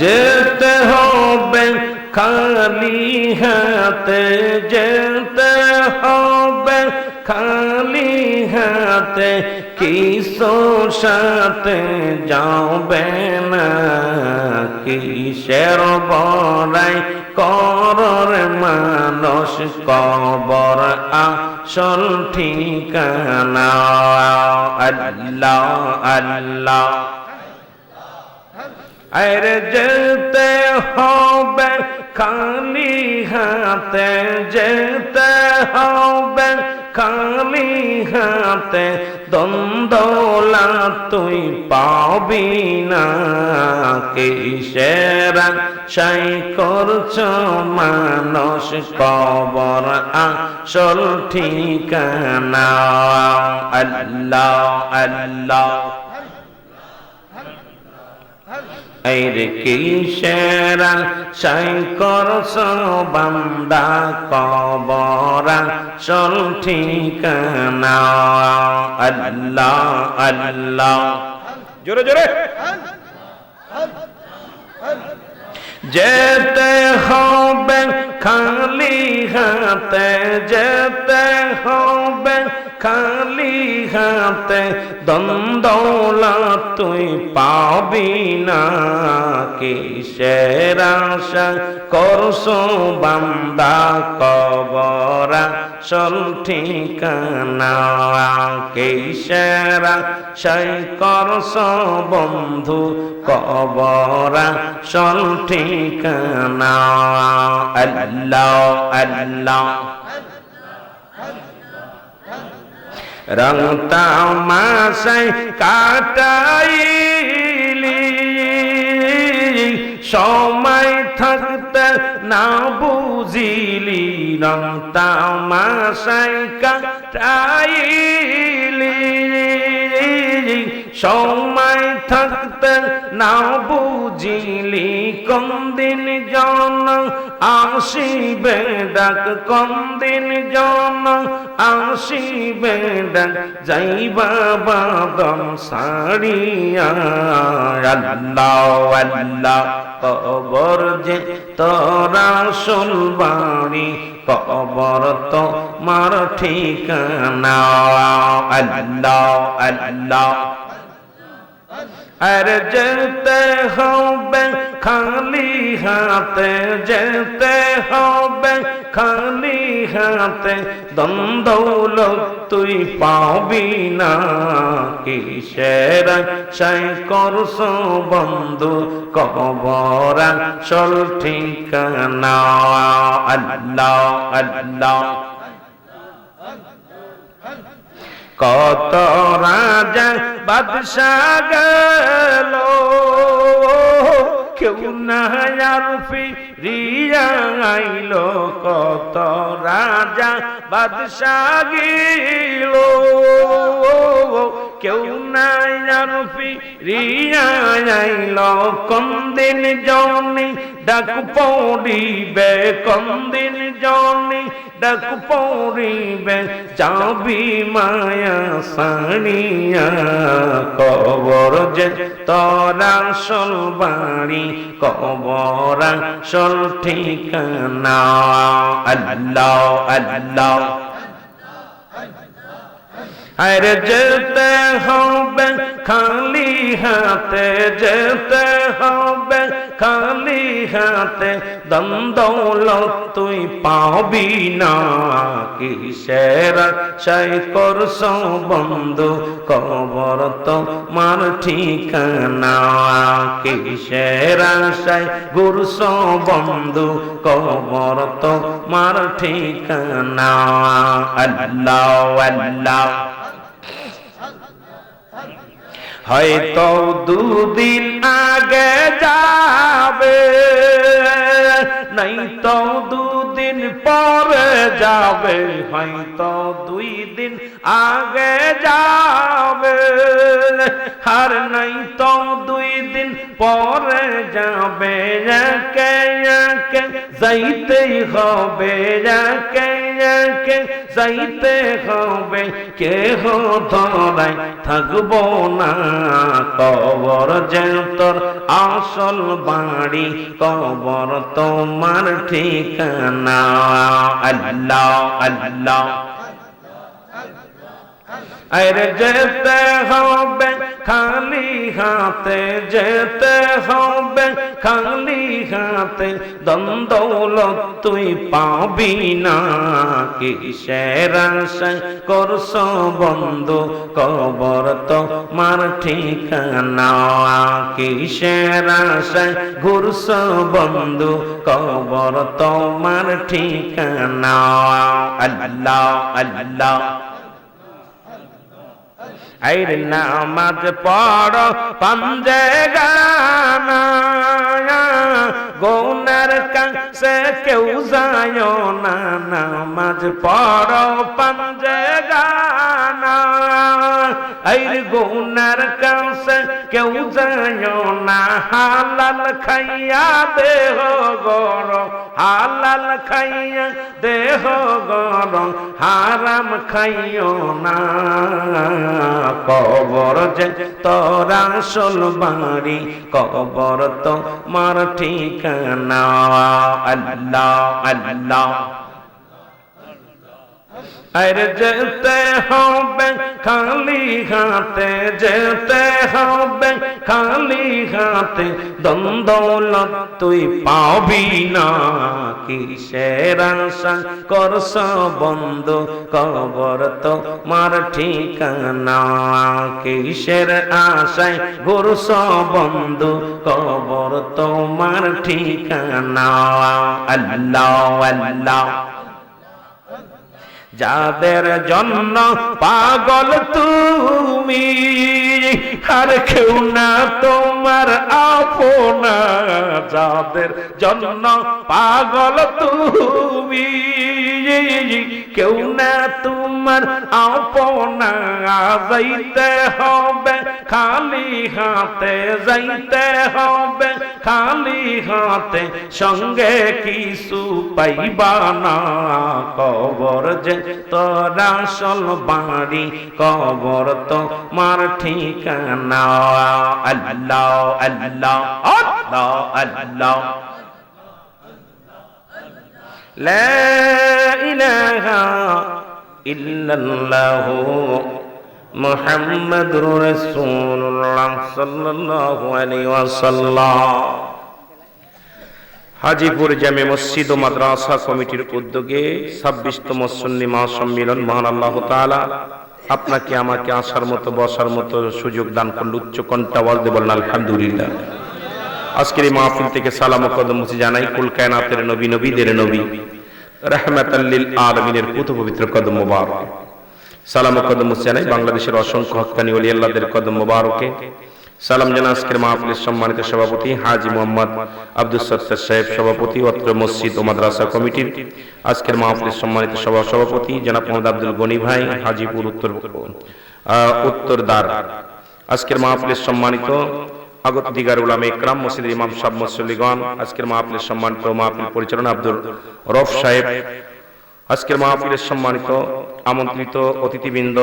যেতে হবে, খালি হাতে যেতে হবে, খালি হাতে কিসো সাথে যাবে না, কিসের বড়াই করর মানুষ কবর আসল ঠিকানা? আল্লাহ আল্লাহ। আরে যেতে হবে, খালি হাতে যেতে হবে, খালি হাতে দ্বন্দ্বলা তুই পাবি না। কিসের সাই করছ মানুষ? কবর আসল ঠিকানা। আল্লাহ আল্লাহ এর কিসেরা সাই করস কবরা। চল ঠিকানা। আল্লাহ আল্লাহ। জোরে জোরে। যেতে হবে খালি হাতে হবে হাতে দ্বন্দ্বলা তুই পাবি না। কিসের আশা করছ বান্দা কবরা? চল ঠিকানা কিসের আশাই করছ বন্ধু কবরা? চল ঠিকানা। আল্লাহ আল্লাহ। রং তামাশাই কাটাইলি। সময় থাকতে না বুঝিলি রং তামাশাই কাটাইলি। সময় থাকতে না বুঝিলি, কোন দিন জন আসিবে ডাক, কোন দিন জন আসিবে ডাক, যাইবা বাদম সারিয়া কবর যে তোরা বাড়ি কবর তো মার ঠিকানা। আল্লাহ আল্লাহ আর যেতে হবে খালি হাতে যেতে হবে খালি হাতে দ্বন্দ্বল তুই পাবি না কিসের সাই করস বন্ধু কবরা চল ঠিকানা আল্লাহ আল্লাহ কত রাজা বাদশাহ গেল। কেউ না আর ফিরিয়া আইল কত রাজা বাদশাহ গেল। কেউ না আর ফিরিয়া আইল কোন দিন জনি, ডাক পড়িবে কোন দিন জনি, ডাক পড়িবে, যাবি মায়া সানিয়া, কবর যে তোরা সল বাড়ি, কবরা সল ঠিকানা। আল্লাহ আল্লাহ। আরে যেতে হবে, খালি হাতে যেতে হবে, খালি হাতে দ্বন্দ্বল তুই পাবি না। কিসের সাই করস বন্ধু, কবর তো মার ঠিকানা? কিসের সাই গুরুস বন্ধু, কবর তো মার ঠিকানা? আল্লাহ আল্লাহ। হয়তো দুদিন আগে যাবে নাই তো দুদিন পরে যাবে, হয়তো দুই দিন আগে যাবে। আর নাই তো দুই দিন পরে যাবে, একে একে যাইতেই হবে, একে একে যাইতে হবে, কেহ ধরাই থাকব না। কবর যে তোর আসল বাড়ি, কবর তোমার ঠিকানা। আল্লাহ আল্লাহ। আরে যেতে হবে, খালি হাতে যেতে হবে খালি হাতে দ্বন্দ্বলত তুই পাবি না কিসের আশায়? করছ বন্ধু, কবর তো মার ঠিকানা। কিসের আশায়? ঘুরছ বন্ধু, কবর তোমার ঠিকানা। আল্লাহ আল্লাহ। আইর নামাজ পড় পাঞ্জে গানা গৌনার কাছে কেউ যায় না। নামাজ পড় পাঞ্জে গানা। আইর গৌনার কাছে কেউ যায় না। হালাল খাইয়া দেহ গরম, হালাল খাইয়া দেহ গরম, হারাম খাইও না। কবর যে তোরা আসল কবর তো মার ঠিকানা। আল্লাহ আল্লাহ। আরে যেতে হবে, খালি হাতে যেতে হবে, খালি হাতে দ্বন্দ্বলত তুই পাবি না। কিসের আশা? করস বন্ধু কবর তো মার ঠিকানা। কিসের আশায়? ঘুরস বন্ধু কবর তোমার ঠিকানা। আল্লাহ আল্লাহ। যাদের জন্য পাগল তুমি, আর কেউ না তোমার আপনা, যাদের জন্য পাগল তুমি, কেউ না তোমার আপনা, যাইতে হবে, খালি হাতে যাইতে হবে। খালি হাতে সঙ্গে কিছু পাইবা না কবর যে তোর আসল বাড়ি কবর তো মার ঠিকানা আল্লাহ আল্লাহ আল্লাহ আল্লাহ لا إله إلا الله محمد رسول الله صلى الله عليه وسلم হাজিপুর জামে মসজিদ ও মাদ্রাসা কমিটির উদ্যোগে ছাব্বিশতম সন্নি মহাসম্মিলন মহান আল্লাহ তাআলা আপনাকে আমাকে আসার মতো বসার মতো সুযোগ দান করল উচ্চ কণ্ঠা আওয়াজ দিয়ে বলেন আলহামদুলিল্লাহ আজকের এই মাহফিল থেকে সালাম ও কদম মুছে জানাই কুল কায়নাতের নবী নবীদের নবী রাহমাতাল্লিল আলমিনের পুত পবিত্র কদম মোবারক সালাম ও কদম জানাই বাংলাদেশের অসংখ্য হক্কানি ওলি আল্লাহদের কদম মোবারকে। সালাম জানা আজকের মাহফিলের সম্মানিত সভাপতি হাজি মোহাম্মদ আব্দুল সত্তার সাহেব সভাপতি অত্র মসজিদ ও মাদ্রাসা কমিটির আজকের মাহফিলের সম্মানিত সভা সভাপতি জনাব মোহাম্মদ আব্দুল গনি ভাই হাজিপুর উত্তর আহ, উত্তরদ্বার আজকের মাহফিলের সম্মানিত আগত দিগার উলামে ইকরাম মসজিদের ইমাম সাহেব মুসল্লিগণ আজকের মাহফিলের সম্মানিত মাহফিল পরিচালনা আব্দুল রফ সাহেব। আজকের মাহফিলের সম্মানিত আমন্ত্রিত অতিথিবৃন্দ।